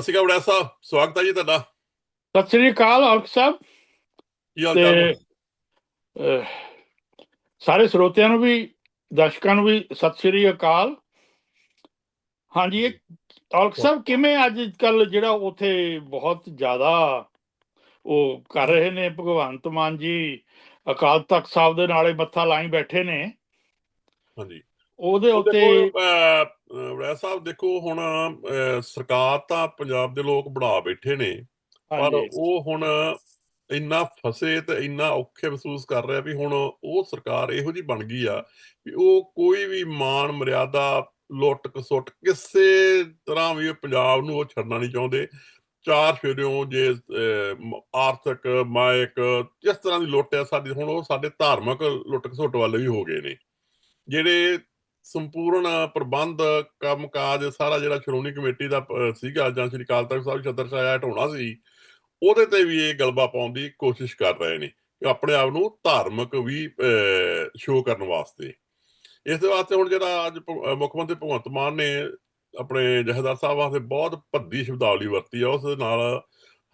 ਸਤਿ ਸ਼੍ਰੀ ਅਕਾਲ ਸਾਹਿਬ ਸਵਾਗਤ ਹੈ ਜੀ ਤੁਹਾਡਾ। ਸਤਿ ਸ੍ਰੀ ਅਕਾਲ ਔਰਖ ਸਾਹਿਬ। ਕੀ ਹਾਲ ਚਾਲ ਸਾਰੇ ਸਰੋਤਿਆਂ ਨੂੰ ਵੀ ਦਰਸ਼ਕਾਂ ਨੂੰ ਵੀ ਸਤਿ ਸ੍ਰੀ ਅਕਾਲ। ਹਾਂਜੀ ਔਰਖ ਸਾਹਿਬ ਕਿਵੇਂ ਅੱਜ ਕੱਲ ਜਿਹੜਾ ਉਥੇ ਬਹੁਤ ਜ਼ਿਆਦਾ ਉਹ ਕਰ ਰਹੇ ਨੇ ਭਗਵੰਤ ਮਾਨ ਜੀ ਅਕਾਲ ਤਖਤ ਸਾਹਿਬ ਦੇ ਨਾਲੇ ਮੱਥਾ ਲਾਈ ਬੈਠੇ ਨੇ। ਹਾਂਜੀ। ਉਹਦੇ ਉੱਤੇ ਵੜਾ ਸਾਹਿਬ ਦੇਖੋ ਹੁਣ ਸਰਕਾਰ ਤਾਂ ਪੰਜਾਬ ਦੇ ਲੋਕ ਬਣਾ ਬੈਠੇ ਨੇ ਪਰ ਉਹ ਹੁਣ ਇੰਨਾ ਫਸੇ ਤੇ ਇੰਨਾ ਔਖੇ ਮਹਿਸੂਸ ਕਰ ਰਿਹਾ ਵੀ ਹੁਣ ਉਹ ਸਰਕਾਰ ਇਹੋ ਜੀ ਬਣ ਗਈ ਆ ਵੀ ਉਹ ਕੋਈ ਵੀ ਮਾਣ ਮਰਿਆਦਾ ਲੁੱਟ ਕਸੁੱਟ ਕਿਸੇ ਤਰ੍ਹਾਂ ਵੀ ਪੰਜਾਬ ਨੂੰ ਉਹ ਛੱਡਣਾ ਨਹੀਂ ਚਾਹੁੰਦੇ। ਚਾਰ ਫੇਰਿਓਂ ਜੇ ਆਰਥਿਕ ਮਾਇਕ ਜਿਸ ਤਰ੍ਹਾਂ ਦੀ ਲੁੱਟ ਆ ਸਾਡੀ ਹੁਣ ਉਹ ਸਾਡੇ ਧਾਰਮਿਕ ਲੁੱਟ ਕਸੁੱਟ ਵੱਲ ਵੀ ਹੋ ਗਏ ਨੇ। ਜਿਹੜੇ ਸੰਪੂਰਨ ਪ੍ਰਬੰਧ, ਕੰਮਕਾਜ, ਸਾਰਾ ਜਿਹੜਾ ਸ਼੍ਰੋਮਣੀ ਕਮੇਟੀ ਦਾ ਸੀਗਾ ਜਾਂ ਸ੍ਰੀ ਅਕਾਲ ਤਖਤ ਸਾਹਿਬ ਛਤਰ ਛਾਇਆ ਹਟਾਉਣਾ ਸੀ, ਉਹਦੇ ਤੇ ਵੀ ਇਹ ਗਲਬਾ ਪਾਉਣ ਦੀ ਕੋਸ਼ਿਸ਼ ਕਰ ਰਹੇ ਨੇ ਆਪਣੇ ਆਪ ਨੂੰ ਧਾਰਮਿਕ ਵੀ ਸ਼ੋਅ ਕਰਨ ਵਾਸਤੇ। ਇਸ ਦੇ ਵਾਸਤੇ ਹੁਣ ਜਿਹੜਾ ਅੱਜ ਮੁੱਖ ਮੰਤਰੀ ਭਗਵੰਤ ਮਾਨ ਨੇ ਆਪਣੇ ਜਹੇਦਾਰ ਸਾਹਿਬ ਵਾਸਤੇ ਬਹੁਤ ਭੱਦੀ ਸ਼ਬਦਾਵਲੀ ਵਰਤੀ ਆ, ਉਸ ਨਾਲ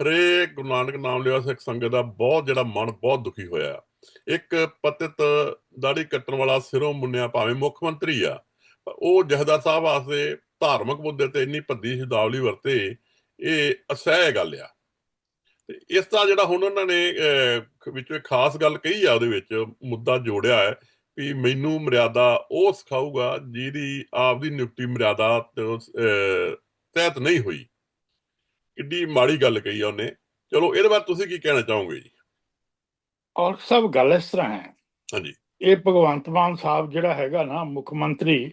ਹਰੇਕ ਗੁਰੂ ਨਾਨਕ ਨਾਮ ਲਿਆ, ਸਿੱਖ ਸੰਗਤ ਦਾ ਬਹੁਤ ਜਿਹੜਾ ਮਨ ਬਹੁਤ ਦੁਖੀ ਹੋਇਆ। ਇੱਕ ਪਤਿਤ ਦਾੜੀ ਕੱਟਣ ਵਾਲਾ ਸਿਰੋਂ ਮੁੰਨਿਆ ਭਾਵੇਂ ਮੁੱਖ ਮੰਤਰੀ ਆ। ਉਹ ਜਹੇਦਾਰ ਸਾਹਿਬ ਵਾਸਤੇ ਧਾਰਮਿਕ ਮੁੱਦੇ ਤੇ ਇੰਨੀ ਭੱਦੀ ਸ਼ਬਦਾਵਲੀ ਵਰਤੇ ਇਹ ਅਸਹਿ ਗੱਲ ਆ। ਤੇ ਇਸ ਦਾ ਜਿਹੜਾ ਹੁਣ ਉਹਨਾਂ ਨੇ ਅਹ, ਵਿੱਚੋਂ ਖਾਸ ਗੱਲ ਕਹੀ ਆ ਉਹਦੇ ਵਿੱਚ ਮੁੱਦਾ ਜੋੜਿਆ ਹੈ ਵੀ ਮੈਨੂੰ ਮਰਿਆਦਾ ਉਹ ਸਿਖਾਊਗਾ ਜਿਹਦੀ ਆਪਦੀ ਨਿਯੁਕਤੀ ਮਰਿਆਦਾ ਅਹ, ਤਹਿਤ ਨਹੀਂ ਹੋਈ। ਕਿੱਡੀ ਮਾੜੀ ਗੱਲ ਕਹੀ ਆ ਉਹਨੇ। ਚਲੋ ਇਹਦੇ ਬਾਰੇ ਤੁਸੀਂ ਕੀ ਕਹਿਣਾ ਚਾਹੋਗੇ ਜੀ? ਔਰਖ ਸਾਹਿਬ ਗੱਲ ਇਸ ਤਰ੍ਹਾਂ ਹੈ। ਹਾਂਜੀ। ਇਹ ਭਗਵੰਤ ਮਾਨ ਸਾਹਿਬ ਜਿਹੜਾ ਹੈਗਾ ਨਾ ਮੁੱਖ ਮੰਤਰੀ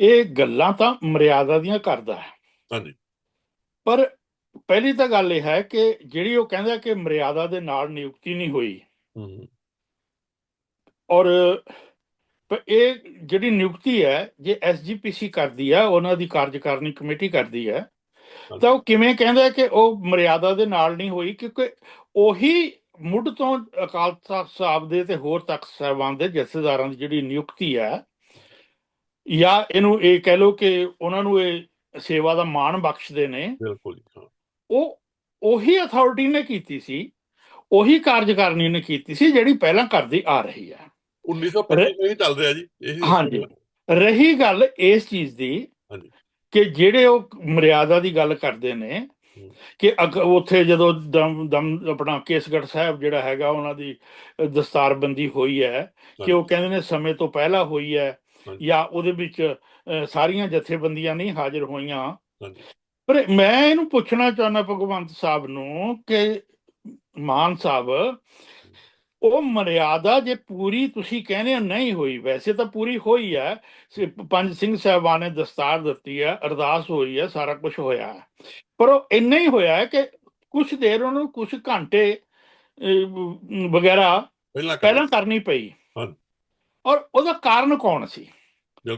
ਇਹ ਗੱਲਾਂ ਤਾਂ ਮਰਿਆਦਾ ਦੀਆਂ ਕਰਦਾ ਹੈ। ਹਾਂਜੀ। ਪਰ ਪਹਿਲੀ ਤਾਂ ਗੱਲ ਇਹ ਹੈ ਕਿ ਜਿਹੜੀ ਉਹ ਕਹਿੰਦਾ ਕਿ ਮਰਿਆਦਾ ਦੇ ਨਾਲ ਨਿਯੁਕਤੀ ਨਹੀਂ ਹੋਈ। ਹੂੰ ਔਰ ਇਹ ਜਿਹੜੀ ਨਿਯੁਕਤੀ ਹੈ ਜੇ ਐਸਜੀਪੀਸੀ ਕਰਦੀ ਹੈ ਉਹਨਾਂ ਦੀ ਕਾਰਜਕਾਰਨੀ ਕਮੇਟੀ ਕਰਦੀ ਹੈ ਤਾਂ ਉਹ ਕਿਵੇਂ ਕਹਿੰਦਾ ਕਿ ਉਹ ਮਰਿਆਦਾ ਦੇ ਨਾਲ ਨਹੀਂ ਹੋਈ ਕਿਉਂਕਿ ਉਹੀ ਮੁੱਢ ਤੋਂ ਅਕਾਲ ਤਖਤ ਸਾਹਿਬ ਦੇ ਤੇ ਹੋਰ ਤਖਤ ਸਾਹਿਬਾਨ ਦੇ ਜਥੇਦਾਰਾਂ ਦੀ ਜਿਹੜੀ ਨਿਯੁਕਤੀ ਹੈ ਜਾਂ ਇਹਨੂੰ ਇਹ ਕਹਿ ਲਓ ਕਿ ਉਹਨਾਂ ਨੂੰ ਇਹ ਸੇਵਾ ਦਾ ਮਾਣ ਬਖਸ਼ਦੇ ਨੇ ਬਿਲਕੁਲ ਉਹ ਉਹੀ ਅਥਾਰਟੀ ਨੇ ਕੀਤੀ ਸੀ ਉਹੀ ਕਾਰਜਕਾਰਨੀ ਨੇ ਕੀਤੀ ਸੀ ਜਿਹੜੀ ਪਹਿਲਾਂ ਕਰਦੀ ਆ ਰਹੀ ਹੈ 1925 ਤੋਂ ਹੀ ਚੱਲ ਰਿਹਾ ਜੀ ਇਹੀ ਹਾਂਜੀ। ਰਹੀ ਗੱਲ ਇਸ ਚੀਜ਼ ਦੀ ਹਾਂਜੀ। ਕਿ ਜਿਹੜੇ ਉਹ ਮਰਿਆਦਾ ਦੀ ਗੱਲ ਕਰਦੇ ਨੇ। ਕਿ ਉੱਥੇ ਜਦੋਂ ਦਮ ਦਮ ਆਪਣਾ ਕੇਸਗੜ੍ਹ ਸਾਹਿਬ ਜਿਹੜਾ ਹੈਗਾ ਉਹਨਾਂ ਦੀ ਦਸਤਾਰਬੰਦੀ ਹੋਈ ਹੈ ਕਿ ਉਹ ਕਹਿੰਦੇ ਨੇ ਸਮੇਂ ਤੋਂ ਪਹਿਲਾਂ ਹੋਈ ਹੈ। ਜਾਂ ਉਹਦੇ ਵਿੱਚ ਸਾਰੀਆਂ ਜਥੇਬੰਦੀਆਂ ਨਹੀਂ ਹਾਜ਼ਰ ਹੋਈਆਂ। ਪਰ ਮੈਂ ਇਹਨੂੰ ਪੁੱਛਣਾ ਚਾਹੁੰਦਾ ਭਗਵੰਤ ਸਾਹਿਬ ਨੂੰ ਕਿ ਮਾਨ ਸਾਹਿਬ ਉਹ ਮਰਿਆਦਾ ਜੇ ਪੂਰੀ ਤੁਸੀਂ ਕਹਿੰਦੇ ਹੋ ਨਹੀਂ ਹੋਈ ਵੈਸੇ ਤਾਂ ਪੂਰੀ ਹੋਈ ਹੈ ਪੰਜ ਸਿੰਘ ਸਾਹਿਬਾਨ ਨੇ ਦਸਤਾਰ ਦਿੱਤੀ ਹੈ ਅਰਦਾਸ ਹੋਈ ਹੈ ਸਾਰਾ ਕੁਝ ਹੋਇਆ ਹੈ ਪਰ ਉਹ ਇੰਨਾ ਹੀ ਹੋਇਆ ਹੈ ਕਿ ਕੁਝ ਦੇਰ ਉਹਨੂੰ ਕੁਝ ਘੰਟੇ ਵਗੈਰਾ ਪਹਿਲਾਂ ਕਰਨੀ ਪਈ। ਔਰ ਉਹਦਾ ਕਾਰਨ ਕੌਣ ਸੀ।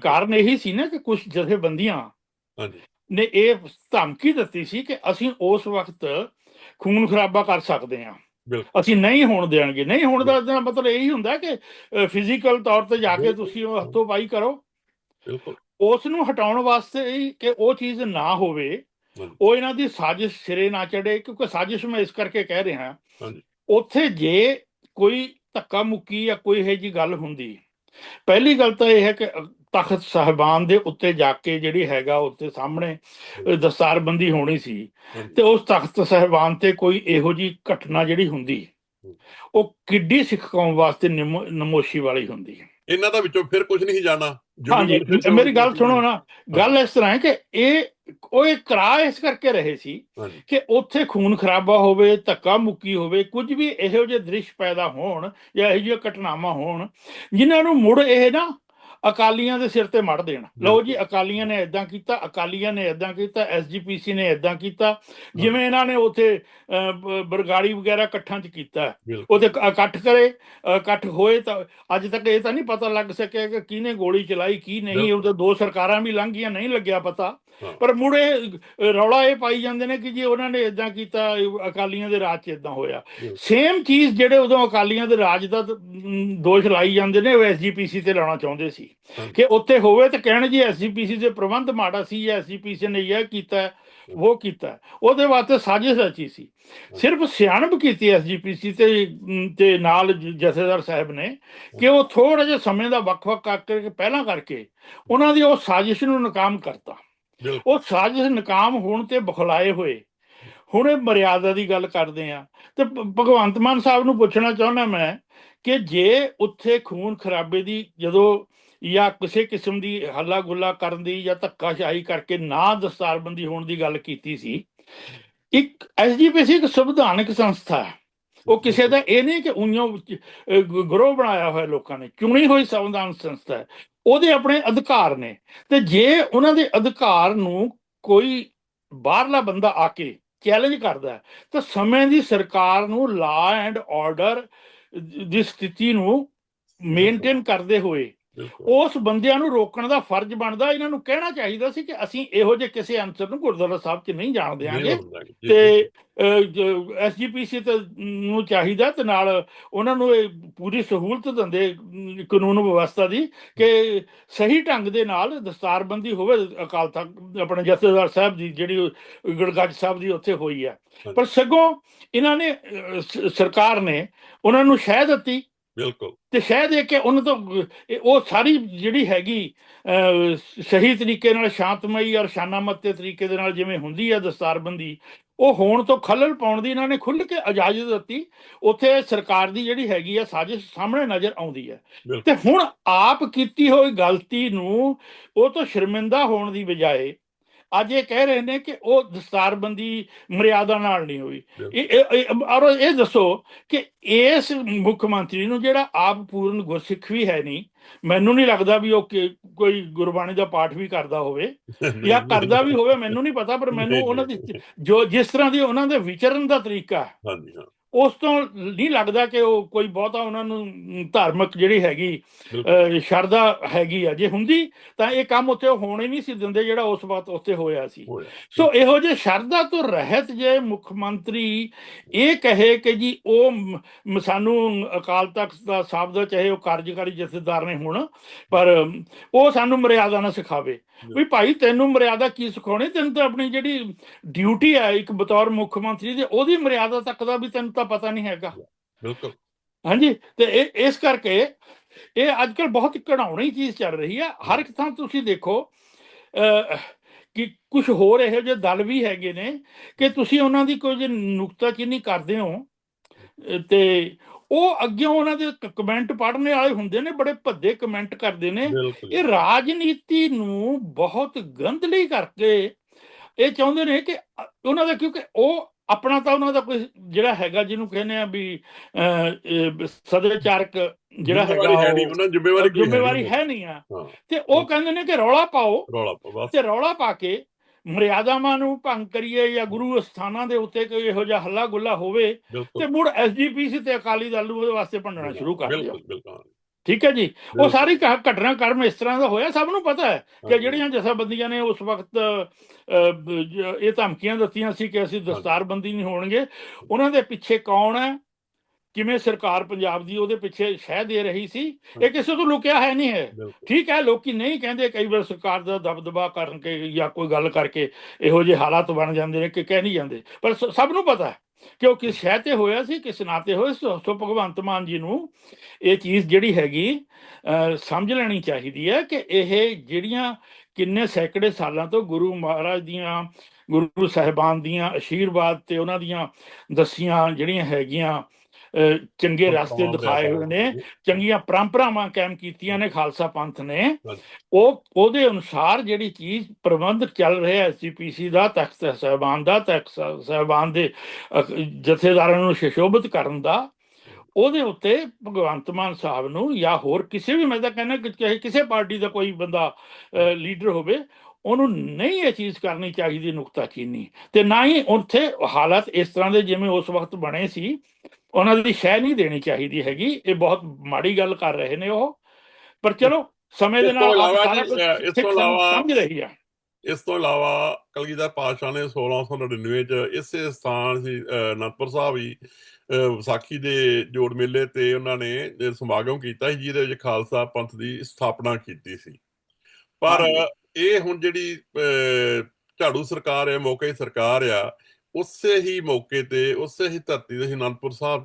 ਕਾਰਨ ਇਹੀ ਸੀ ਨਾ ਕਿ ਕੁਝ ਜਥੇਬੰਦੀਆਂ ਹਾਂਜੀ ਨੇ ਇਹ ਧਮਕੀ ਦਿੱਤੀ ਸੀ ਕਿ ਅਸੀਂ ਉਸ ਵਕਤ ਖੂਨ ਖਰਾਬਾ ਕਰ ਸਕਦੇ ਹਾਂ। ਅਸੀਂ ਨਹੀਂ ਹੋਣ ਦੇਣਗੇ ਨਹੀਂ ਹੋਣ ਦਾ ਮਤਲਬ ਇਹੀ ਹੁੰਦਾ ਕਿ ਫਿਜ਼ੀਕਲ ਤੌਰ ਤੇ ਜਾ ਕੇ। ਤੁਸੀਂ ਉਹ ਹੱਥੋਂ ਪਾਈ ਕਰੋ ਬਿਲਕੁਲ ਉਸ ਨੂੰ ਹਟਾਉਣ ਵਾਸਤੇ ਹੀ ਕਿ ਉਹ ਚੀਜ਼ ਨਾ ਹੋਵੇ। ਉਹ ਇਹਨਾਂ ਦੀ ਸਾਜ਼ਿਸ਼ ਸਿਰੇ ਨਾ ਚੜੇ ਕਿਉਂਕਿ ਸਾਜ਼ਿਸ਼ ਮੈਂ ਇਸ ਕਰਕੇ ਕਹਿ ਰਿਹਾ ਹਾਂਜੀ। ਉੱਥੇ ਜੇ ਕੋਈ ਧੱਕਾ ਮੁੱਕੀ ਜਾਂ ਕੋਈ ਇਹੋ ਜੀ ਗੱਲ ਹੁੰਦੀ ਪਹਿਲੀ ਗੱਲ ਤਾਂ ਇਹ ਹੈ ਕਿ ਤਖਤ ਸਾਹਿਬਾਨ ਦੇ ਉੱਤੇ ਜਾ ਕੇ ਜਿਹੜੀ ਹੈਗਾ ਉੱਤੇ ਸਾਹਮਣੇ ਦਸਤਾਰਬੰਦੀ ਹੋਣੀ ਸੀ। ਤੇ ਉਸ ਤਖਤ ਸਾਹਿਬਾਨ ਤੇ ਕੋਈ ਇਹੋ ਜੀ ਘਟਨਾ ਜਿਹੜੀ ਹੁੰਦੀ। ਉਹ ਕਿੱਡੀ ਸਿੱਖ ਕੌਮ ਵਾਸਤੇ ਨਿਮੋ- ਨਮੋਸ਼ੀ ਵਾਲੀ ਹੁੰਦੀ ਇਹਨਾਂ ਦਾ ਵਿੱਚੋਂ ਫਿਰ ਕੁਝ ਨਹੀਂ ਜਾਣਾ ਹਾਂਜੀ ਮੇਰੀ ਗੱਲ ਸੁਣੋ ਨਾ। ਗੱਲ ਇਸ ਤਰ੍ਹਾਂ ਹੈ ਕਿ ਇਹ ਉਹ ਇਹ ਕਰਾ ਇਸ ਕਰਕੇ ਰਹੇ ਸੀ ਕਿ ਉੱਥੇ ਖੂਨ ਖਰਾਬਾ ਹੋਵੇ ਧੱਕਾ ਮੁੱਕੀ ਹੋਵੇ ਕੁਝ ਵੀ ਇਹੋ ਜਿਹੇ ਦ੍ਰਿਸ਼ ਪੈਦਾ ਹੋਣ ਜਾਂ ਇਹੋ ਜਿਹੀਆਂ ਘਟਨਾਵਾਂ ਹੋਣ ਜਿਨ੍ਹਾਂ ਨੂੰ ਮੁੜ ਇਹ ਨਾ ਅਕਾਲੀਆਂ ਦੇ ਸਿਰ ਤੇ ਮੜ ਦੇਣ। ਲਓ ਜੀ ਅਕਾਲੀਆਂ ਨੇ ਇਦਾਂ ਕੀਤਾ ਅਕਾਲੀਆਂ ਨੇ ਇਦਾਂ ਕੀਤਾ ਐਸਜੀਪੀਸੀ ਨੇ ਇਦਾਂ ਕੀਤਾ। ਜਿਵੇਂ ਇਹਨਾਂ ਨੇ ਉੱਥੇ ਬਰਗਾੜੀ ਵਗੈਰਾ ਇਕੱਠਾਂ 'ਚ ਕੀਤਾ। ਕ- ਇਕੱਠ ਕਰੇ ਇਕੱਠ ਹੋਏ ਤਾਂ ਅੱਜ ਤੱਕ ਇਹ ਤਾਂ ਨਹੀਂ ਪਤਾ ਲੱਗ ਸਕਿਆ ਕਿ ਕਿਹਨੇ ਗੋਲੀ ਚਲਾਈ ਕੀ ਨਹੀਂ। ਉਹ ਤਾਂ ਦੋ ਸਰਕਾਰਾਂ ਵੀ ਲੰਘ ਗਈਆਂ ਨਹੀਂ ਲੱਗਿਆ ਪਤਾ। ਪਰ ਮੁੜੇ ਰੌਲਾ ਇਹ ਪਾਈ ਜਾਂਦੇ ਨੇ ਕਿ ਜੀ ਉਹਨਾਂ ਨੇ ਇਦਾਂ ਕੀਤਾ ਅਕਾਲੀਆਂ ਦੇ ਰਾਜ 'ਚ ਇਦਾਂ ਹੋਇਆ। ਸੇਮ ਚੀਜ਼ ਜਿਹੜੇ ਉਦੋਂ ਅਕਾਲੀਆਂ ਦੇ ਰਾਜ ਦਾ ਦੋਸ਼ ਲਾਈ ਜਾਂਦੇ ਨੇ ਉਹ ਐਸਜੀਪੀਸੀ ਤੇ ਲਾਉਣਾ ਚਾਹੁੰਦੇ ਸੀ। ਕਿ ਉੱਥੇ ਹੋਵੇ ਤਾਂ ਕਹਿਣ ਜੀ ਐਸਜੀਪੀਸੀ ਦੇ ਪ੍ਰਬੰਧ ਮਾੜਾ ਸੀ ਜਾਂ ਐਸਜੀਪੀਸੀ ਨੇ ਇਹ ਕੀਤਾ। ਉਹ ਕੀਤਾ। ਉਹਦੇ ਵਾਸਤੇ ਸਾਜ਼ਿਸ਼ ਰਚੀ ਸੀ। ਸਿਰਫ ਸਿਆਣਪ ਕੀਤੀ ਐਸਜੀਪੀਸੀ ਤੇ ਅਮ, ਤੇ ਨਾਲ ਜ- ਜਥੇਦਾਰ ਸਾਹਿਬ ਨੇ ਕਿ ਉਹ ਥੋੜਾ ਜਿਹਾ ਸਮੇਂ ਦਾ ਵੱਖ-ਵੱਖ ਕਰਕੇ ਪਹਿਲਾਂ ਕਰਕੇ ਉਹਨਾਂ ਦੀ ਉਹ ਸਾਜ਼ਿਸ਼ ਨੂੰ ਨਾਕਾਮ ਕਰਤਾ। ਉਹ ਸਾਜ਼ਿਸ਼ ਨਾਕਾਮ ਹੋਣ ਤੇ ਬਖਲਾਏ ਹੋਏ। ਹੁਣ ਇਹ ਮਰਿਆਦਾ ਦੀ ਗੱਲ ਕਰਦੇ ਆ ਤੇ ਭਗਵੰਤ ਮਾਨ ਸਾਹਿਬ ਨੂੰ ਪੁੱਛਣਾ ਚਾਹੁੰਦਾ ਮੈਂ ਕਿ ਜੇ ਉੱਥੇ ਖੂਨ ਖਰਾਬੇ ਦੀ ਜਦੋਂ ਜਾਂ ਕਿਸੇ ਕਿਸਮ ਦੀ ਹੱਲਾ ਗੁੱਲਾ ਕਰਨ ਦੀ ਜਾਂ ਧੱਕਾਸ਼ਾਹੀ ਕਰਕੇ ਨਾ ਦਸਤਾਰਬੰਦੀ ਹੋਣ ਦੀ ਗੱਲ ਕੀਤੀ ਸੀ, ਇੱਕ ਐਸਜੀਪੀਸੀ ਇੱਕ ਸੰਵਿਧਾਨਕ ਸੰਸਥਾ ਹੈ। ਉਹ ਕਿਸੇ ਦਾ ਇਹ ਨਹੀਂ ਕਿ ਉਈਓ ਗਰੋਹ ਬਣਾਇਆ ਹੋਇਆ ਲੋਕਾਂ ਨੇ। ਚੁਣੀ ਹੋਈ ਸੰਵਿਧਾਨ ਸੰਸਥਾ ਹੈ। ਉਹਦੇ ਆਪਣੇ ਅਧਿਕਾਰ ਨੇ। ਤੇ ਜੇ ਉਹਨਾਂ ਦੇ ਅਧਿਕਾਰ ਨੂੰ ਕੋਈ ਬਾਹਰਲਾ ਬੰਦਾ ਆ ਕੇ ਚੈਲੰਜ ਕਰਦਾ ਤਾਂ ਸਮੇਂ ਦੀ ਸਰਕਾਰ ਨੂੰ ਲਾ ਐਂਡ ਆਰਡਰ ਦੀ ਸਥਿਤੀ ਨੂੰ ਮੇਨਟੇਨ ਕਰਦੇ ਹੋਏ ਉਸ ਬੰਦਿਆਂ ਨੂੰ ਰੋਕਣ ਦਾ ਫਰਜ਼ ਬਣਦਾ ਇਹਨਾਂ ਨੂੰ ਕਹਿਣਾ ਚਾਹੀਦਾ ਸੀ ਕਿ ਅਸੀਂ ਇਹੋ ਜਿਹੇ ਕਿਸੇ ਅਨਸਰ ਨੂੰ ਗੁਰਦੁਆਰਾ ਸਾਹਿਬ 'ਚ ਨਹੀਂ ਜਾਣ ਜੀ, ਤੇ ਐਸਜੀਪੀਸੀ ਤੇ ਨੂੰ ਚਾਹੀਦਾ ਤੇ ਨਾਲ ਉਹਨਾਂ ਨੂੰ ਇਹ ਪੂਰੀ ਸਹੂਲਤ ਦਿੰਦੇ ਕਾਨੂੰਨ ਵਿਵਸਥਾ ਦੀ ਕਿ ਸਹੀ ਢੰਗ ਦੇ ਨਾਲ ਦਸਤਾਰਬੰਦੀ ਹੋਵੇ ਅਕਾਲ ਤਖਤ ਆਪਣੇ ਜਥੇਦਾਰ ਸਾਹਿਬ ਦੀ ਜਿਹੜੀ ਗੜਗੱਜ ਸਾਹਿਬ ਦੀ ਉੱਥੇ ਹੋਈ ਹੈ। ਪਰ ਸਗੋਂ ਇਹਨਾਂ ਨੇ ਸਰਕਾਰ ਨੇ ਉਹਨਾਂ ਨੂੰ ਸ਼ਹਿ ਦਿੱਤੀ ਬਿਲਕੁਲ। ਤੇ ਸ਼ਹਿ ਦੇ ਕੇ ਉਹਨਾਂ ਤੋਂ ਇਹ- ਉਹ ਸਾਰੀ ਜਿਹੜੀ ਹੈਗੀ ਸਹੀ ਤਰੀਕੇ ਨਾਲ ਸ਼ਾਂਤਮਈ ਔਰ ਸ਼ਾਨਾਮੱਤੇ ਤਰੀਕੇ ਦੇ ਨਾਲ ਜਿਵੇਂ ਹੁੰਦੀ ਹੈ ਦਸਤਾਰਬੰਦੀ ਉਹ ਹੋਣ ਤੋਂ ਖੱਲਲ ਪਾਉਣ ਦੀ ਇਹਨਾਂ ਨੇ ਖੁੱਲ੍ਹ ਕੇ ਇਜਾਜ਼ਤ ਦਿੱਤੀ। ਉੱਥੇ ਸਰਕਾਰ ਦੀ ਜਿਹੜੀ ਹੈਗੀ ਆ ਸਾਜ਼ਿਸ਼ ਸਾਹਮਣੇ ਨਜ਼ਰ ਆਉਂਦੀ ਹੈ ਤੇ ਹੁਣ ਆਪ ਕੀਤੀ ਹੋਈ ਗਲਤੀ ਨੂੰ ਉਹ ਤੋਂ ਸ਼ਰਮਿੰਦਾ ਹੋਣ ਦੀ ਬਜਾਏ ਅੱਜ ਇਹ ਕਹਿ ਰਹੇ ਨੇ ਕਿ ਉਹ ਦਸਤਾਰਬੰਦੀ ਮਰਿਆਦਾ ਨਾਲ ਨਹੀਂ ਹੋਈ। ਇਹ ਔਰ ਇਹ ਦੱਸੋ ਕਿ ਇਸ ਮੁੱਖ ਮੰਤਰੀ ਨੂੰ ਜਿਹੜਾ ਆਪ ਪੂਰਨ ਗੁਰਸਿੱਖ ਵੀ ਹੈ ਨਹੀਂ ਮੈਨੂੰ ਨਹੀਂ ਲੱਗਦਾ ਵੀ ਉਹ ਕੋਈ ਗੁਰਬਾਣੀ ਦਾ ਪਾਠ ਵੀ ਕਰਦਾ ਹੋਵੇ ਜਾਂ ਕਰਦਾ ਵੀ ਹੋਵੇ ਮੈਨੂੰ ਨਹੀਂ ਪਤਾ ਪਰ ਮੈਨੂੰ ਉਹਨਾਂ ਦੀ ਜੋ ਜਿਸ ਤਰ੍ਹਾਂ ਦੀ ਉਹਨਾਂ ਦੇ ਵਿਚਰਨ ਦਾ ਤਰੀਕਾ ਹਾਂਜੀ ਹਾਂ। ਉਸ ਤੋਂ ਨਹੀਂ ਲੱਗਦਾ ਕਿ ਉਹ ਕੋਈ ਬਹੁਤਾ ਉਹਨਾਂ ਨੂੰ ਧਾਰਮਿਕ ਜਿਹੜੀ ਹੈਗੀ ਸ਼ਰਧਾ ਹੈਗੀ ਆ। ਜੇ ਹੁੰਦੀ ਤਾਂ ਇਹ ਕੰਮ ਉੱਥੇ ਹੋਣ ਨਹੀਂ ਸੀ ਦਿੰਦੇ ਜਿਹੜਾ ਉਸ ਵਕਤ ਉੱਥੇ ਹੋਇਆ ਸੀ। ਸੋ। ਇਹੋ ਜਿਹੇ ਸ਼ਰਧਾ ਤੋਂ ਰਹਿਤ ਜੇ ਮੁੱਖ ਮੰਤਰੀ ਇਹ ਕਹੇ ਕਿ ਜੀ ਉਹ ਸਾਨੂੰ ਅਕਾਲ ਤਖਤ ਦਾ ਸਾਹਿਬ ਦਾ ਚਾਹੇ ਉਹ ਕਾਰਜਕਾਰੀ ਜਥੇਦਾਰ ਨੇ ਹੁਣ ਪਰ ਉਹ ਸਾਨੂੰ ਮਰਿਆਦਾ ਨਾ ਸਿਖਾਵੇ। ਵੀ ਭਾਈ ਤੈਨੂੰ ਮਰਿਆਦਾ ਕੀ ਸਿਖਾਉਣੀ? ਤੈਨੂੰ ਤਾਂ ਆਪਣੀ ਜਿਹੜੀ ਡਿਊਟੀ ਹੈ ਇੱਕ ਬਤੌਰ ਮੁੱਖ ਮੰਤਰੀ ਦੇ ਉਹਦੀ ਮਰਿਆਦਾ ਤੱਕ ਦਾ ਵੀ ਤੈਨੂੰ ਤਾਂ ਪਤਾ ਨਹੀਂ ਹੈਗਾ। ਬਿਲਕੁਲ। ਹਾਂਜੀ ਤੇ ਇਹ ਇਸ ਕਰਕੇ ਇਹ ਅੱਜ ਕੱਲ ਬਹੁਤ ਘੜਾਉਣੀ ਚੀਜ਼ ਚੱਲ ਰਹੀ ਹੈ ਹਰ ਇੱਕ ਥਾਂ ਤੁਸੀਂ ਦੇਖੋ ਕਿ ਕੁਝ ਹੋਰ ਇਹੋ ਜਿਹੇ ਦਲ ਵੀ ਹੈਗੇ ਨੇ ਕਿ ਤੁਸੀਂ ਉਹਨਾਂ ਦੀ ਕੁਝ ਨੁਕਤਾਚੀਨੀ ਕਰਦੇ ਹੋ ਤੇ ਉਹ ਅੱਗੇ ਉਹਨਾਂ ਦੇ ਕਮੈਂਟ ਪੜ੍ਹਨੇ ਵਾਲੇ ਹੁੰਦੇ ਨੇ ਬੜੇ ਭੱਦੇ ਕਮੈਂਟ ਕਰਦੇ ਨੇ। ਇਹ ਰਾਜਨੀਤੀ ਨੂੰ ਬਹੁਤ ਗੰਦਲੀ ਕਰਕੇ ਇਹ ਚਾਹੁੰਦੇ ਨੇ ਕਿ ਉਹਨਾਂ ਦਾ ਕਿਉਂਕਿ ਉਹ ਆਪਣਾ ਤਾਂ ਉਹਨਾਂ ਦਾ ਕੋਈ ਜਿਹੜਾ ਹੈਗਾ ਜਿਹਨੂੰ ਕਹਿੰਦੇ ਆ ਵੀ ਸਦਾਚਾਰਕ ਜਿਹੜਾ ਹੈਗਾ ਉਹਨਾਂ ਜ਼ਿੰਮੇਵਾਰੀ ਜ਼ਿੰਮੇਵਾਰੀ। ਹੈ ਨਹੀਂ ਆ। ਤੇ ਉਹ ਕਹਿੰਦੇ ਨੇ ਕਿ ਰੌਲਾ ਪਾਓ ਰੌਲਾ ਪਾ ਬਸ। ਤੇ ਰੌਲਾ ਪਾ ਕੇ ਮਰਿਆਦਾਵਾਂ ਨੂੰ ਭੰਗ ਕਰੀਏ ਜਾਂ ਗੁਰੂ ਅਸਥਾਨਾਂ ਦੇ ਉੱਤੇ ਕੋਈ ਇਹੋ ਜਿਹਾ ਹੱਲਾ ਗੁੱਲਾ ਹੋਵੇ ਤੇ ਮੁੜ ਐਸਜੀਪੀਸੀ ਤੇ ਅਕਾਲੀ ਦਲ ਨੂੰ ਉਹਦੇ ਵਾਸਤੇ ਭੰਡਣਾ ਸ਼ੁਰੂ ਕਰ ਦਿਓ ਬਿਲਕੁਲ ਬਿਲਕੁਲ। ਠੀਕ ਹੈ ਜੀ? ਉਹ। ਸਾਰੀ ਘਟਨਾ ਕਰਮ ਇਸ ਤਰ੍ਹਾਂ ਦਾ ਹੋਇਆ ਸਭ ਨੂੰ ਪਤਾ ਹੈ ਕਿ। ਜਿਹੜੀਆਂ ਜਥੇਬੰਦੀਆਂ ਨੇ ਉਸ ਵਕਤ ਇਹ ਧਮਕੀਆਂ ਦਿੱਤੀਆਂ ਸੀ ਕਿ ਅਸੀਂ ਦਸਤਾਰਬੰਦੀ ਨਹੀਂ ਹੋਣਗੇ ਉਹਨਾਂ ਦੇ ਪਿੱਛੇ ਕੌਣ ਹੈ? ਕਿਵੇਂ ਸਰਕਾਰ ਪੰਜਾਬ ਦੀ ਉਹਦੇ ਪਿੱਛੇ ਸ਼ਹਿ ਦੇ ਰਹੀ ਸੀ ਇਹ ਕਿਸੇ ਤੋਂ ਲੁਕਿਆ ਹੈ ਨਹੀਂ ਹੈ। ਠੀਕ ਹੈ ਲੋਕੀ ਨਹੀਂ ਕਹਿੰਦੇ ਕਈ ਵਾਰ ਸਰਕਾਰ ਦਾ ਦਬਦਬਾ ਕਰਕੇ ਜਾਂ ਕੋਈ ਗੱਲ ਕਰਕੇ ਇਹੋ ਜਿਹੇ ਹਾਲਾਤ ਬਣ ਜਾਂਦੇ ਨੇ ਕਿ ਕਹਿ ਨਹੀਂ ਜਾਂਦੇ। ਪਰ ਸਭ ਨੂੰ ਪਤਾ ਹੈ ਕਿ ਉਹ ਕਿਸ ਸ਼ਹਿ ਤੇ ਹੋਇਆ ਸੀ ਕਿਸ ਨਾਤੇ ਹੋਇਆ ਸੋ ਸੋ ਭਗਵੰਤ ਮਾਨ ਜੀ ਨੂੰ ਇਹ ਚੀਜ਼ ਜਿਹੜੀ ਹੈਗੀ ਸਮਝ ਲੈਣੀ ਚਾਹੀਦੀ ਹੈ ਕਿ ਇਹ ਜਿਹੜੀਆਂ ਕਿੰਨੇ ਸੈਂਕੜੇ ਸਾਲਾਂ ਤੋਂ ਗੁਰੂ ਮਹਾਰਾਜ ਦੀਆਂ ਗੁਰੂ ਸਾਹਿਬਾਨ ਦੀਆਂ ਆਸ਼ੀਰਵਾਦ ਤੇ ਉਹਨਾਂ ਦੀਆਂ ਦਸੀਆਂ ਜਿਹੜੀਆਂ ਹੈਗੀਆਂ ਚੰਗੇ ਰਸਤੇ ਦਿਖਾਏ ਹੋਏ ਨੇ ਚੰਗੀਆਂ ਪਰੰਪਰਾਵਾਂ ਕਾਇਮ ਕੀਤੀਆਂ ਨੇ ਖਾਲਸਾ ਪੰਥ ਨੇ। ਉਹ ਉਹਦੇ ਅਨੁਸਾਰ ਜਿਹੜੀ ਚੀਜ਼ ਪ੍ਰਬੰਧ ਚੱਲ ਰਿਹਾ ਐਸਜੀਪੀਸੀ ਦਾ ਤਖਤ ਸਾਹਿਬਾਨ ਦਾ ਤਖਤ ਸਾਹਿ- ਸਾਹਿਬਾਨ ਦੇ ਜਥੇਦਾਰਾਂ ਨੂੰ ਸ਼ਿਸ਼ੋਭਿਤ ਕਰਨ ਦਾ ਉਹਦੇ ਉੱਤੇ ਭਗਵੰਤ ਮਾਨ ਸਾਹਿਬ ਨੂੰ ਜਾਂ ਹੋਰ ਕਿਸੇ ਵੀ ਮੈਂ ਤਾਂ ਕਹਿੰਦਾ ਕਿ ਚਾਹੇ ਕਿਸੇ ਪਾਰਟੀ ਦਾ ਕੋਈ ਬੰਦਾ ਲੀਡਰ ਹੋਵੇ ਉਹਨੂੰ ਨਹੀਂ ਇਹ ਚੀਜ਼ ਕਰਨੀ ਚਾਹੀਦੀ ਨੁਕਤਾਚੀਨੀ। ਤੇ ਨਾ ਹੀ ਉੱਥੇ ਹਾਲਾਤ ਇਸ ਤਰ੍ਹਾਂ ਦੇ ਜਿਵੇਂ ਉਸ ਵਕਤ ਬਣੇ ਸੀ ਉਹਨਾਂ ਦੀ ਸ਼ਹਿ ਨਹੀਂ ਦੇਣੀ ਚਾਹੀਦੀ ਹੈਗੀ ਇਹ ਬਹੁਤ ਮਾੜੀ ਗੱਲ ਕਰ ਰਹੇ ਨੇ ਉਹ। ਪਰ ਚਲੋ ਸਮੇਂ ਦੇ ਨਾਲ ਇਸ ਤੋਂ ਇਲਾਵਾ- ਸਮਝ ਰਹੀ ਆ। ਇਸ ਤੋਂ ਇਲਾਵਾ ਕਲਗੀਧਰ ਪਾਤਸ਼ਾਹ ਨੇ 1699 ਚ ਇਸੇ ਸਥਾਨ ਸੀ ਅਨੰਦਪੁਰ ਸਾਹਿਬ ਹੀ ਵਿਸਾਖੀ ਦੇ ਜੋੜ ਮੇਲੇ ਤੇ ਉਹਨਾਂ ਨੇ ਸਮਾਗਮ ਕੀਤਾ ਸੀ ਜਿਹਦੇ ਵਿੱਚ ਖਾਲਸਾ ਪੰਥ ਦੀ ਸਥਾਪਨਾ ਕੀਤੀ ਸੀ। ਪਰ। ਇਹ ਹੁਣ ਜਿਹੜੀ ਝਾੜੂ ਸਰਕਾਰ ਹੈ ਮੌਕੇ ਸਰਕਾਰ ਆ ਉਸੇ ਹੀ ਮੌਕੇ ਤੇ, ਉਸੇ ਹੀ ਧਰਤੀ ਦੇ ਅਨੰਦਪੁਰ ਸਾਹਿਬ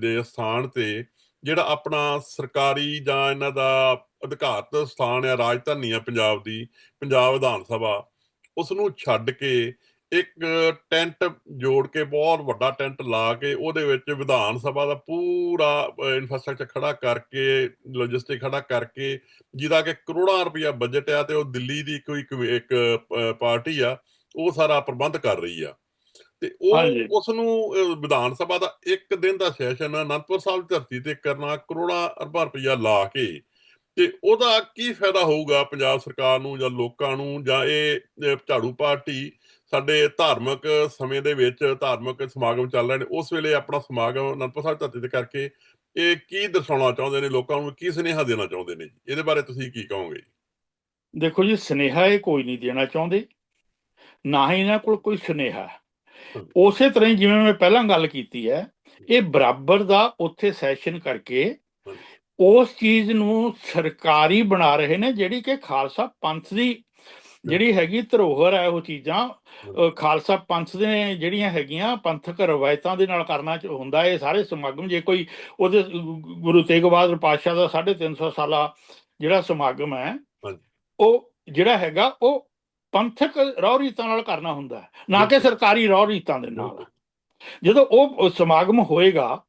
ਦੇ ਸਥਾਨ ਤੇ ਜਿਹੜਾ ਆਪਣਾ ਸਰਕਾਰੀ ਜਾਂ ਇਹਨਾਂ ਦਾ ਅਧਿਕਾਰਤ ਸਥਾਨ ਹੈ ਰਾਜਧਾਨੀ ਆ ਪੰਜਾਬ ਦੀ, ਪੰਜਾਬ ਵਿਧਾਨ ਸਭਾ ਉਸ ਨੂੰ ਛੱਡ ਕੇ ਇੱਕ ਟੈਂਟ ਜੋੜ ਕੇ, ਬਹੁਤ ਵੱਡਾ ਟੈਂਟ ਲਾ ਕੇ ਉਹਦੇ ਵਿੱਚ ਵਿਧਾਨ ਸਭਾ ਦਾ ਪੂਰਾ ਇਨਫਰਾਸਟ੍ਰਕਚਰ ਖੜਾ ਕਰਕੇ ਲੌਜਿਸਟਿਕ ਖੜਾ ਕਰਕੇ ਜਿਹਦਾ ਕਿ ਕਰੋੜਾਂ ਰੁਪਇਆ ਬਜਟ ਆ ਤੇ ਉਹ ਦਿੱਲੀ ਦੀ ਕੋਈ ਇੱਕ ਪਾਰਟੀ ਆ, ਉਹ ਸਾਰਾ ਪ੍ਰਬੰਧ ਕਰ ਰਹੀ ਆ। ਤੇ। ਉਹ ਉਸ ਨੂੰ ਵਿਧਾਨ ਸਭਾ ਦਾ ਇੱਕ ਦਿਨ ਦਾ ਸੈਸ਼ਨ ਅਨੰਦਪੁਰ ਸਾਹਿਬ ਦੀ ਧਰਤੀ ਤੇ ਕਰਨਾ ਕਰੋੜਾਂ ਅਰਬਾਂ ਰੁਪਇਆ ਲਾ ਕੇ ਤੇ ਉਹਦਾ ਕੀ ਫਾਇਦਾ ਹੋਊਗਾ ਪੰਜਾਬ ਸਰਕਾਰ ਨੂੰ ਜਾਂ ਲੋਕਾਂ ਨੂੰ ਜਾਂ ਇਹ ਝਾੜੂ ਪਾਰਟੀ ਸਾਡੇ ਧਾਰਮਿਕ ਸਮੇਂ ਦੇ ਵਿੱਚ ਧਾਰਮਿਕ ਸਮਾਗਮ ਚੱਲ ਰਹੇ ਨੇ ਉਸ ਵੇਲੇ ਆਪਣਾ ਸਮਾਗਮ ਅਨੰਦਪੁਰ ਸਾਹਿਬ ਧਰਤੀ ਤੇ ਕਰਕੇ ਇਹ ਕੀ ਦਰਸਾਉਣਾ ਚਾਹੁੰਦੇ ਨੇ ਲੋਕਾਂ ਨੂੰ ਕੀ ਸੁਨੇਹਾ ਦੇਣਾ ਚਾਹੁੰਦੇ ਨੇ ਜੀ ਇਹਦੇ ਬਾਰੇ ਤੁਸੀਂ ਕੀ ਕਹੋਗੇ ਦੇਖੋ ਜੀ ਸੁਨੇਹਾ ਇਹ ਕੋਈ ਨਹੀਂ ਦੇਣਾ ਚਾਹੁੰਦੇ ਨਾ ਹੀ ਇਹਨਾਂ ਕੋਲ ਕੋਈ ਸੁਨੇਹਾ ਹੈ। ਉਸੇ ਤਰ੍ਹਾਂ ਹੀ ਜਿਵੇਂ ਮੈਂ ਪਹਿਲਾਂ ਗੱਲ ਕੀਤੀ ਹੈ ਇਹ ਬਰਾਬਰ ਦਾ ਉੱਥੇ ਸੈਸ਼ਨ ਕਰਕੇ। ਉਸ ਚੀਜ਼ ਨੂੰ ਸਰਕਾਰੀ ਬਣਾ ਰਹੇ ਨੇ ਜਿਹੜੀ ਕਿ ਖਾਲਸਾ ਪੰਥ ਦੀ ਜਿਹੜੀ ਹੈਗੀ ਧਰੋਹਰ ਹੈ ਉਹ ਚੀਜ਼ਾਂ ਖਾਲਸਾ ਪੰਥ ਦੇ ਜਿਹੜੀਆਂ ਹੈਗੀਆਂ ਪੰਥਕ ਰਵਾਇਤਾਂ ਦੇ ਨਾਲ ਕਰਨਾ ਚ- ਹੁੰਦਾ ਇਹ ਸਾਰੇ ਸਮਾਗਮ ਜੇ ਕੋਈ ਉਹਦੇ ਗੁਰੂ ਤੇਗ ਬਹਾਦਰ ਪਾਤਸ਼ਾਹ ਦਾ 350 ਸਾਲਾ ਜਿਹੜਾ ਸਮਾਗਮ ਹੈ। ਉਹ ਜਿਹੜਾ ਹੈਗਾ ਉਹ ਪੰਥਕ ਰੌ ਰੀਤਾਂ ਨਾਲ ਕਰਨਾ ਹੁੰਦਾ ਨਾ ਕਿ ਸਰਕਾਰੀ ਰੌ ਰੀਤਾਂ ਦੇ ਨਾਲ। ਜਦੋਂ ਉਹ ਸਮਾਗਮ ਹੋਏਗਾ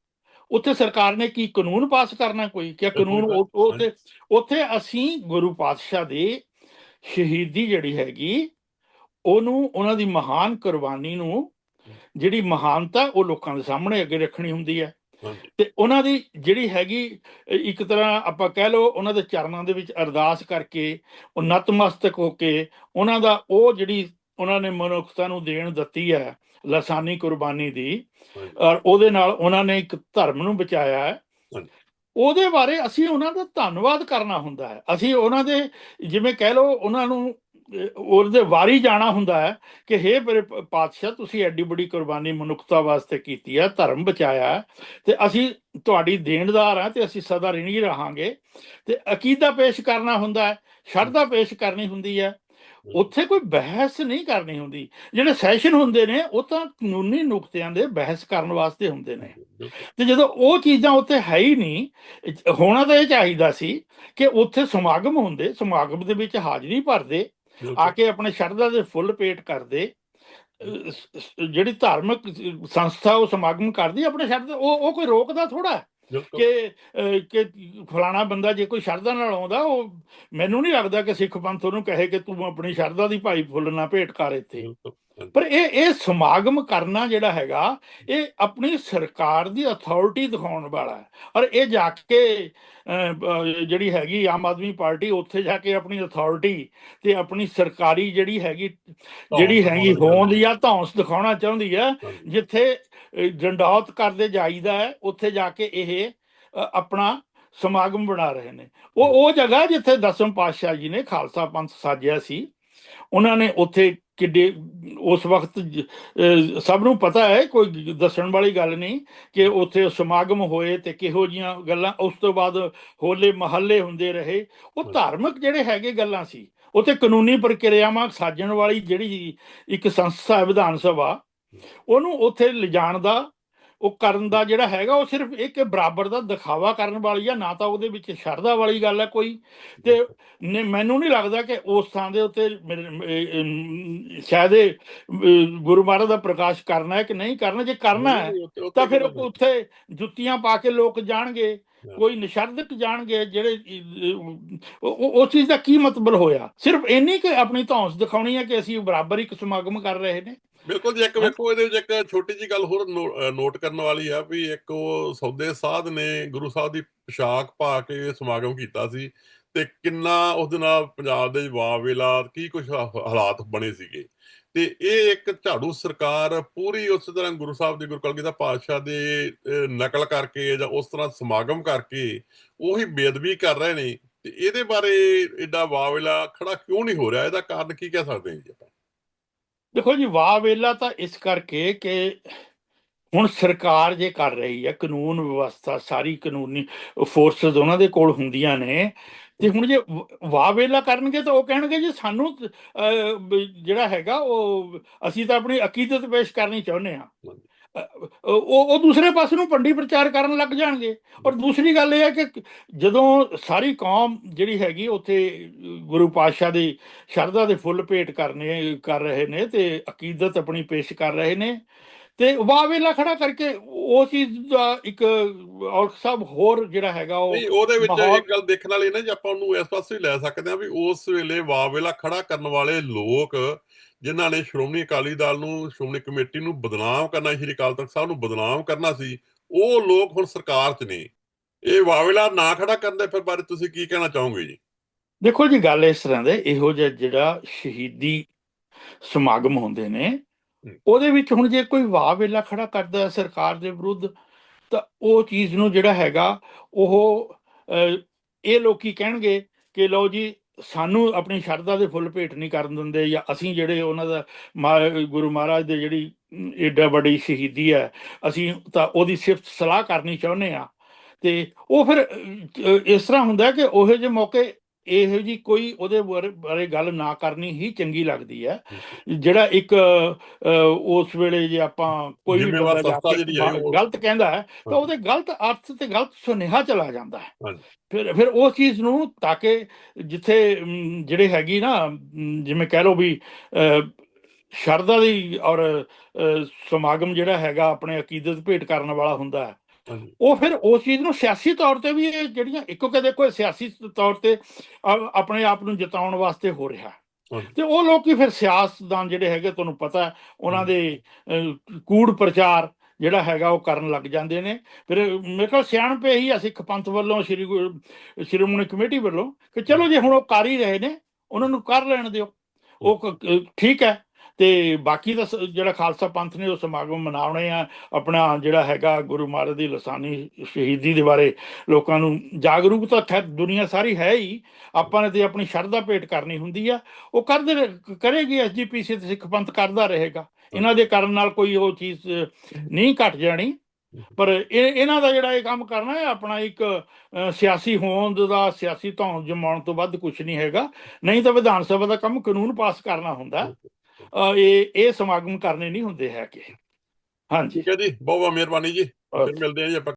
ਉੱਥੇ ਸਰਕਾਰ ਨੇ ਕੀ ਕਾਨੂੰਨ ਪਾਸ ਕਰਨਾ ਕੋਈ? ਕਿ ਕਾਨੂੰਨ ਉੱਥੇ ਉੱਥੇ ਅਸੀਂ ਗੁਰੂ ਪਾਤਸ਼ਾਹ ਦੇ ਸ਼ਹੀਦੀ ਜਿਹੜੀ ਹੈਗੀ ਉਹਨੂੰ ਉਹਨਾਂ ਦੀ ਮਹਾਨ ਕੁਰਬਾਨੀ ਨੂੰ ਜਿਹੜੀ ਮਹਾਨਤਾ ਉਹ ਲੋਕਾਂ ਦੇ ਸਾਹਮਣੇ ਅੱਗੇ ਰੱਖਣੀ ਹੁੰਦੀ ਹੈ। ਤੇ ਉਹਨਾਂ ਦੀ ਜਿਹੜੀ ਹੈਗੀ ਇੱਕ ਤਰ੍ਹਾਂ ਆਪਾਂ ਕਹਿ ਲਓ ਉਹਨਾਂ ਦੇ ਚਰਨਾਂ ਦੇ ਵਿੱਚ ਅਰਦਾਸ ਕਰਕੇ ਉਹ ਨਤਮਸਤਕ ਹੋ ਕੇ ਉਹਨਾਂ ਦਾ ਉਹ ਜਿਹੜੀ ਉਹਨਾਂ ਨੇ ਮਨੁੱਖਤਾ ਨੂੰ ਦੇਣ ਦਿੱਤੀ ਹੈ ਲਸਾਨੀ ਕੁਰਬਾਨੀ ਦੀ ਔਰ ਉਹਦੇ ਨਾਲ ਉਹਨਾਂ ਨੇ ਇੱਕ ਧਰਮ ਨੂੰ ਬਚਾਇਆ ਹੈ। ਉਹਦੇ ਬਾਰੇ ਅਸੀਂ ਉਹਨਾਂ ਦਾ ਧੰਨਵਾਦ ਕਰਨਾ ਹੁੰਦਾ ਹੈ। ਅਸੀਂ ਉਹਨਾਂ ਦੇ ਜਿਵੇਂ ਕਹਿ ਲਓ ਉਹਨਾਂ ਨੂੰ ਉਹਦੇ ਵਾਰੀ ਜਾਣਾ ਹੁੰਦਾ ਹੈ ਕਿ ਹੇ ਮੇਰੇ ਪਾਤਸ਼ਾਹ ਤੁਸੀਂ ਐਡੀ ਬੜੀ ਕੁਰਬਾਨੀ ਮਨੁੱਖਤਾ ਵਾਸਤੇ ਕੀਤੀ ਹੈ ਧਰਮ ਬਚਾਇਆ ਤੇ ਅਸੀਂ ਤੁਹਾਡੀ ਦੇਣਦਾਰ ਹਾਂ ਤੇ ਅਸੀਂ ਸਦਾ ਰਿਣੀ ਰਹਾਂਗੇ। ਤੇ ਅਕੀਦਾ ਪੇਸ਼ ਕਰਨਾ ਹੁੰਦਾ ਹੈ ਸ਼ਰਧਾ ਪੇਸ਼ ਕਰਨੀ ਹੁੰਦੀ ਹੈ। ਉੱਥੇ ਕੋਈ ਬਹਿਸ ਨਹੀਂ ਕਰਨੀ ਹੁੰਦੀ। ਜਿਹੜੇ ਸੈਸ਼ਨ ਹੁੰਦੇ ਨੇ ਉਹ ਤਾਂ ਕਾਨੂੰਨੀ ਨੁਕਤਿਆਂ ਦੇ ਬਹਿਸ ਕਰਨ ਵਾਸਤੇ ਹੁੰਦੇ ਨੇ। ਤੇ ਜਦੋਂ ਉਹ ਚੀਜ਼ਾਂ ਉੱਥੇ ਹੈ ਹੀ ਨਹੀਂ ਹੋਣਾ ਤਾਂ ਇਹ ਚਾਹੀਦਾ ਸੀ ਕਿ ਉੱਥੇ ਸਮਾਗਮ ਹੁੰਦੇ ਸਮਾਗਮ ਦੇ ਵਿੱਚ ਹਾਜ਼ਰੀ ਭਰਦੇ। ਆ ਕੇ ਆਪਣੇ ਸ਼ਰਧਾ ਦੇ ਫੁੱਲ ਪੇਟ ਕਰਦੇ ਜਿਹੜੀ ਧਾਰਮਿਕ ਸੰਸਥਾ ਉਹ ਸਮਾਗਮ ਕਰਦੀ ਆਪਣੇ ਸ਼ਰਧਾ ਉਹ ਉਹ ਕੋਈ ਰੋਕਦਾ ਥੋੜਾ ਕਿ ਕਿ ਫਲਾਣਾ ਬੰਦਾ ਜੇ ਕੋਈ ਸ਼ਰਧਾ ਨਾਲ ਆਉਂਦਾ ਉਹ ਮੈਨੂੰ ਨਹੀਂ ਲੱਗਦਾ ਕਿ ਸਿੱਖ ਪੰਥ ਉਹਨੂੰ ਕਹੇ ਕਿ ਤੂੰ ਆਪਣੀ ਸ਼ਰਧਾ ਦੀ ਭਾਈ ਫੁੱਲ ਨਾ ਭੇਟ ਕਰ ਇੱਥੇ। ਪਰ ਇਹ ਇਹ ਸਮਾਗਮ ਕਰਨਾ ਜਿਹੜਾ ਹੈਗਾ ਇਹ ਆਪਣੀ ਸਰਕਾਰ ਦੀ ਅਥਾਰਟੀ ਦਿਖਾਉਣ ਵਾਲਾ ਹੈ। ਔਰ ਇਹ ਜਾ ਕੇ ਜਿਹੜੀ ਹੈਗੀ ਆਮ ਆਦਮੀ ਪਾਰਟੀ ਉੱਥੇ ਜਾ ਕੇ ਆਪਣੀ ਅਥਾਰਟੀ ਤੇ ਆਪਣੀ ਸਰਕਾਰੀ ਜਿਹੜੀ ਹੈਗੀ ਜਿਹੜੀ ਹੈਗੀ ਹੋਂਦ ਜਾਂ ਧੌਂਸ ਦਿਖਾਉਣਾ ਚਾਹੁੰਦੀ ਹੈ ਜਿੱਥੇ ਡੰਡੌਤ ਕਰਦੇ ਜਾਈਦਾ ਹੈ ਉੱਥੇ ਜਾ ਕੇ ਇਹ ਆਪਣਾ ਸਮਾਗਮ ਬਣਾ ਰਹੇ ਨੇ। ਉਹ ਉਹ ਜਗ੍ਹਾ ਜਿੱਥੇ ਦਸਮ ਪਾਤਸ਼ਾਹ ਜੀ ਨੇ ਖਾਲਸਾ ਪੰਥ ਸਾਜਿਆ ਸੀ ਉਹਨਾਂ ਨੇ ਉੱਥੇ ਕਿੱਡੇ ਉਸ ਵਕਤ ਸਭ ਨੂੰ ਪਤਾ ਹੈ ਕੋਈ ਦੱਸਣ ਵਾਲੀ ਗੱਲ ਨਹੀਂ ਕਿ ਉੱਥੇ ਸਮਾਗਮ ਹੋਏ ਤੇ ਕਿਹੋ ਜੀਆਂ ਗੱਲਾਂ ਉਸ ਤੋਂ ਬਾਅਦ ਹੋਲੇ ਮਹੱਲੇ ਹੁੰਦੇ ਰਹੇ। ਉਹ ਧਾਰਮਿਕ ਜਿਹੜੇ ਹੈਗੇ ਗੱਲਾਂ ਸੀ ਉੱਥੇ ਕਾਨੂੰਨੀ ਪ੍ਰਕਿਰਿਆਵਾਂ ਸਾਜਣ ਵਾਲੀ ਜਿਹੜੀ ਇੱਕ ਸੰਸਥਾ ਵਿਧਾਨ ਸਭਾ ਉਹਨੂੰ ਉੱਥੇ ਲਿਜਾਣ ਦਾ ਉਹ ਕਰਨ ਦਾ ਜਿਹੜਾ ਹੈਗਾ ਉਹ ਸਿਰਫ ਇੱਕ ਬਰਾਬਰ ਦਾ ਦਿਖਾਵਾ ਕਰਨ ਵਾਲੀ ਆ ਨਾ ਤਾਂ ਉਹਦੇ ਵਿੱਚ ਸ਼ਰਧਾ ਵਾਲੀ ਗੱਲ ਹੈ ਕੋਈ। ਤੇ ਮੈਨੂੰ ਨਹੀਂ ਲੱਗਦਾ ਕਿ ਉਸ ਥਾਂ ਦੇ ਉੱਤੇ ਸ਼ਾਇਦ ਗੁਰੂ ਮਹਾਰਾਜ ਦਾ ਪ੍ਰਕਾਸ਼ ਕਰਨਾ ਹੈ ਕਿ ਨਹੀਂ ਕਰਨਾ ਜੇ ਕਰਨਾ ਹੈ ਤਾਂ ਫਿਰ ਉੱਥੇ ਜੁੱਤੀਆਂ ਪਾ ਕੇ ਲੋਕ ਜਾਣਗੇ। ਕੋਈ ਨਿਸ਼ਰਦਕ ਜਾਣਗੇ ਜਿਹੜੇ ਉਹ ਚੀਜ਼ ਦਾ ਕੀ ਮਤਲਬ ਹੋਇਆ? ਸਿਰਫ ਇੰਨੀ ਕਿ ਆਪਣੀ ਧੌਂਸ ਦਿਖਾਉਣੀ ਹੈ ਕਿ ਅਸੀਂ ਬਰਾਬਰ ਇੱਕ ਸਮਾਗਮ ਕਰ ਰਹੇ ਨੇ। ਬਿਲਕੁਲ ਜੀ ਇੱਕ ਵੇਖੋ ਇਹਦੇ ਵਿੱਚ ਇੱਕ ਛੋਟੀ ਜੀ ਗੱਲ ਹੋਰ ਨੋਟ ਕਰਨ ਵਾਲੀ ਆ ਵੀ ਇੱਕ ਉਹ ਸੌਦੇ ਸਾਧ ਨੇ ਗੁਰੂ ਸਾਹਿਬ ਦੀ ਪੋਸ਼ਾਕ ਪਾ ਕੇ ਸਮਾਗਮ ਕੀਤਾ ਸੀ ਤੇ ਕਿੰਨਾ ਉਸ ਦੇ ਨਾਲ ਪੰਜਾਬ ਦੇ ਵਾਹ ਵੇਲਾ ਕੀ ਕੁਝ ਹਾਲਾਤ ਬਣੇ ਸੀਗੇ। ਤੇ ਇਹ ਇੱਕ ਝਾੜੂ ਸਰਕਾਰ ਪੂਰੀ ਉਸ ਤਰ੍ਹਾਂ ਗੁਰੂ ਸਾਹਿਬ ਦੇ ਗੁਰੂ ਕਲਗੀਧਰ ਪਾਤਸ਼ਾਹ ਦੇ ਨਕਲ ਕਰਕੇ ਜਾਂ ਉਸ ਤਰ੍ਹਾਂ ਸਮਾਗਮ ਕਰਕੇ ਉਹੀ ਬੇਅਦਬੀ ਕਰ ਰਹੇ ਨੇ ਤੇ ਇਹਦੇ ਬਾਰੇ ਐਡਾ ਵਾਹ ਵੇਲਾ ਖੜਾ ਕਿਉਂ ਨਹੀਂ ਹੋ ਰਿਹਾ? ਇਹਦਾ ਕਾਰਨ ਕੀ ਕਹਿ ਸਕਦੇ ਹਾਂ ਜੀ ਆਪਾਂ? ਦੇਖੋ ਜੀ ਵਾਹ ਵੇਲਾ ਤਾਂ ਇਸ ਕਰਕੇ ਕਿ ਹੁਣ ਸਰਕਾਰ ਜੇ ਕਰ ਰਹੀ ਹੈ, ਕਾਨੂੰਨ ਵਿਵਸਥਾ ਸਾਰੀ ਕਾਨੂੰਨੀ ਫੋਰਸਸ ਉਹਨਾਂ ਦੇ ਕੋਲ ਹੁੰਦੀਆਂ ਨੇ ਤੇ ਹੁਣ ਜੇ ਵ- ਵਾਹ ਵੇਲਾ ਕਰਨਗੇ ਤਾਂ ਉਹ ਕਹਿਣਗੇ ਜੀ ਸਾਨੂੰ ਜਿਹੜਾ ਹੈਗਾ ਉਹ ਅਸੀਂ ਤਾਂ ਆਪਣੀ ਅਕੀਦਤ ਪੇਸ਼ ਕਰਨੀ ਚਾਹੁੰਦੇ ਹਾਂ। ਉਹ ਉਹ ਦੂਸਰੇ ਪਾਸੇ ਨੂੰ ਪੰਡੀ ਪ੍ਰਚਾਰ ਕਰਨ ਲੱਗ ਜਾਣਗੇ। ਔਰ ਦੂਸਰੀ ਗੱਲ ਇਹ ਹੈ ਕਿ, ਜਦੋਂ ਸਾਰੀ ਕੌਮ ਜਿਹੜੀ ਹੈਗੀ ਉੱਥੇ ਗੁਰੂ ਪਾਤਸ਼ਾਹ ਦੀ ਸ਼ਰਧਾ ਦੇ ਫੁੱਲ ਭੇਟ ਕਰਨੇ, ਕਰ ਰਹੇ ਨੇ ਤੇ ਅਕੀਦਤ ਆਪਣੀ ਪੇਸ਼ ਕਰ ਰਹੇ ਨੇ ਤੇ ਵਾਹ ਵੇਲਾ ਖੜਾ ਕਰਕੇ ਉਹ ਚੀਜ਼ ਦਾ ਇੱਕ ਔਰ ਸਭ ਹੋਰ ਜਿਹੜਾ ਹੈਗਾ ਉਹ ਨਹੀਂ ਉਹਦੇ ਵਿੱਚ ਇੱਕ ਗੱਲ ਦੇਖਣ ਵਾਲੀ ਨਾ ਜੇ ਆਪਾਂ ਉਹਨੂੰ ਇਸ ਪਾਸੇ ਲੈ ਸਕਦੇ ਹਾਂ ਵੀ ਉਸ ਵੇਲੇ ਵਾਵੇਲਾ ਖੜਾ ਕਰਨ ਵਾਲੇ ਲੋਕ ਜਿਨ੍ਹਾਂ ਨੇ ਸ਼੍ਰੋਮਣੀ ਅਕਾਲੀ ਦਲ ਨੂੰ ਸ਼੍ਰੋਮਣੀ ਕਮੇਟੀ ਨੂੰ ਬਦਨਾਮ ਕਰਨਾ ਸ਼੍ਰੀ ਅਕਾਲ ਤਖਤ ਸਾਹਿਬ ਨੂੰ ਬਦਨਾਮ ਕਰਨਾ ਸੀ ਉਹ ਲੋਕ ਹੁਣ ਸਰਕਾਰ 'ਚ ਨੇ ਇਹ ਵਾਵੇਲਾ ਨਾ ਖੜਾ ਕਰਦੇ ਫਿਰ ਬਾਰੇ ਤੁਸੀਂ ਕੀ ਕਹਿਣਾ ਚਾਹੋਗੇ ਜੀ ਦੇਖੋ ਜੀ ਗੱਲ ਇਸ ਤਰ੍ਹਾਂ ਦੇ ਇਹੋ ਜਿਹਾ ਜਿਹੜਾ ਸ਼ਹੀਦੀ ਸਮਾਗਮ ਹੁੰਦੇ ਨੇ। ਉਹਦੇ ਵਿੱਚ ਹੁਣ ਜੇ ਕੋਈ ਵਾਹ ਵੇਲਾ ਖੜਾ ਕਰਦਾ ਸਰਕਾਰ ਦੇ ਵਿਰੁੱਧ, ਤਾਂ ਉਹ ਚੀਜ਼ ਨੂੰ ਜਿਹੜਾ ਹੈਗਾ, ਉਹ ਇਹ ਲੋਕੀ ਕਹਿਣਗੇ ਕਿ ਲਓ ਜੀ, ਸਾਨੂੰ ਆਪਣੀ ਸ਼ਰਧਾ ਦੇ ਫੁੱਲ ਭੇਟ ਨਹੀਂ ਕਰਨ ਦਿੰਦੇ ਜਾਂ ਅਸੀਂ ਜਿਹੜੇ ਉਹਨਾਂ ਦਾ ਮਾ- ਗੁਰੂ ਮਹਾਰਾਜ ਦੇ ਜਿਹੜੀ ਏਡਾ ਵੱਡੀ ਸ਼ਹੀਦੀ ਹੈ, ਅਸੀਂ ਤਾਂ ਉਹਦੀ ਸਿਫਤ ਸਲਾਹ ਕਰਨੀ ਚਾਹੁੰਦੇ ਆ ਤੇ ਉਹ ਫਿਰ ਇਸ ਤਰ੍ਹਾਂ ਹੁੰਦਾ ਕਿ ਉਹੋ ਜਿਹੇ ਮੌਕੇ ਇਹੋ ਜੀ ਕੋਈ ਉਹਦੇ ਬਾਰੇ ਗੱਲ ਨਾ ਕਰਨੀ ਹੀ ਚੰਗੀ ਲੱਗਦੀ ਹੈ ਜਿਹੜਾ ਇੱਕ ਉਸ ਵੇਲੇ ਜੇ ਆਪਾਂ ਕੋਈ ਵੀ ਗਲਤ ਕਹਿੰਦਾ ਹੈ ਤਾਂ। ਉਹਦੇ ਗਲਤ ਅਰਥ ਤੇ ਗਲਤ ਸੁਨੇਹਾ ਚਲਾ ਜਾਂਦਾ ਹੈ। ਫਿਰ ਫਿਰ ਉਹ ਚੀਜ਼ ਨੂੰ ਤਾਂ ਕਿ ਜਿੱਥੇ ਜਿਹੜੇ ਹੈਗੀ ਨਾ ਜਿਵੇਂ ਕਹਿ ਲਓ ਵੀ ਸ਼ਰਧਾ ਦੀ ਔਰ ਸਮਾਗਮ ਜਿਹੜਾ ਹੈਗਾ ਆਪਣੇ ਅਕੀਦਤ ਭੇਟ ਕਰਨ ਵਾਲਾ ਹੁੰਦਾ ਹੈ ਉਹ ਫਿਰ ਉਸ ਚੀਜ਼ ਨੂੰ ਸਿਆਸੀ ਤੌਰ ਤੇ ਵੀ ਇਹ ਜਿਹੜੀਆਂ ਇੱਕੋ ਕਿ ਦੇਖੋ ਸਿਆਸੀ ਤੌਰ ਤੇ ਆਪਣੇ ਆਪ ਨੂੰ ਜਿਤਾਉਣ ਵਾਸਤੇ ਹੋ ਰਿਹਾ। ਹੈ। ਤੇ ਉਹ ਲੋਕੀ ਫਿਰ ਸਿਆਸਤਦਾਨ ਜਿਹੜੇ ਹੈਗੇ ਤੁਹਾਨੂੰ ਪਤਾ ਹੈ, ਉਹਨਾਂ ਦੇ ਕੂੜ ਪ੍ਰਚਾਰ ਜਿਹੜਾ ਹੈਗਾ ਉਹ ਕਰਨ ਲੱਗ ਜਾਂਦੇ ਨੇ। ਫਿਰ ਮੇਰੇ ਕੋਲ ਸਿਆਣਪ ਇਹੀ ਆ ਸਿੱਖ ਪੰਥ ਵੱਲੋਂ ਸ਼੍ਰੀ ਸ਼੍ਰੋਮਣੀ ਕਮੇਟੀ ਵੱਲੋਂ ਕਿ ਚਲੋ ਜੇ ਹੁਣ ਉਹ ਕਰ ਹੀ ਰਹੇ ਨੇ ਉਹਨਾਂ ਨੂੰ ਕਰ ਲੈਣ ਦਿਓ। ਉਹ ਠੀਕ ਹੈ। ਤੇ ਬਾਕੀ ਦਾ ਸ- ਜਿਹੜਾ ਖਾਲਸਾ ਪੰਥ ਨੇ ਉਹ ਸਮਾਗਮ ਮਨਾਉਣੇ ਆ। ਆਪਣਾ ਜਿਹੜਾ ਹੈਗਾ ਗੁਰੂ ਮਹਾਰਾਜ ਦੀ ਲਸਾਨੀ ਸ਼ਹੀਦੀ ਦੇ ਬਾਰੇ ਲੋਕਾਂ ਨੂੰ ਜਾਗਰੂਕਤਾ ਖੈਰ ਦੁਨੀਆ ਸਾਰੀ ਹੈ ਹੀ। ਆਪਾਂ ਨੇ ਤੇ ਆਪਣੀ ਸ਼ਰਧਾ ਭੇਟ ਕਰਨੀ ਹੁੰਦੀ ਆ। ਉਹ ਕਰਦੇ ਰਹੇ- ਕਰੇਗੀ ਐਸਜੀਪੀਸੀ ਤੇ ਸਿੱਖ ਪੰਥ ਕਰਦਾ ਰਹੇਗਾ। ਇਹਨਾਂ ਦੇ ਕਰਨ ਨਾਲ ਕੋਈ ਉਹ ਚੀਜ਼ ਨਹੀਂ ਘਟ ਜਾਣੀ। ਪਰ ਇਹ ਇਹਨਾਂ ਦਾ ਜਿਹੜਾ ਇਹ ਕੰਮ ਕਰਨਾ ਹੈ, ਆਪਣਾ ਇੱਕ ਸਿਆਸੀ ਹੋਂਦ ਦਾ, ਸਿਆਸੀ ਧੌਣ ਜਮਾਉਣ ਤੋਂ ਵੱਧ ਕੁਝ ਨਹੀਂ ਹੈਗਾ। ਨਹੀਂ ਤਾਂ ਵਿਧਾਨ ਸਭਾ ਦਾ ਕੰਮ ਕਾਨੂੰਨ ਪਾਸ ਕਰਨਾ ਹੁੰਦਾ। ਇਹ ਇਹ ਸਮਾਗਮ ਕਰਨੇ ਨਹੀਂ ਹੁੰਦੇ ਹੈਗੇ। ਹਾਂਜੀ। ਠੀਕ ਹੈ ਜੀ ਬਹੁਤ ਬਹੁਤ ਮਿਹਰਬਾਨੀ ਜੀ. ਫਿਰ ਮਿਲਦੇ ਹਾਂ ਜੀ ਆਪਾਂ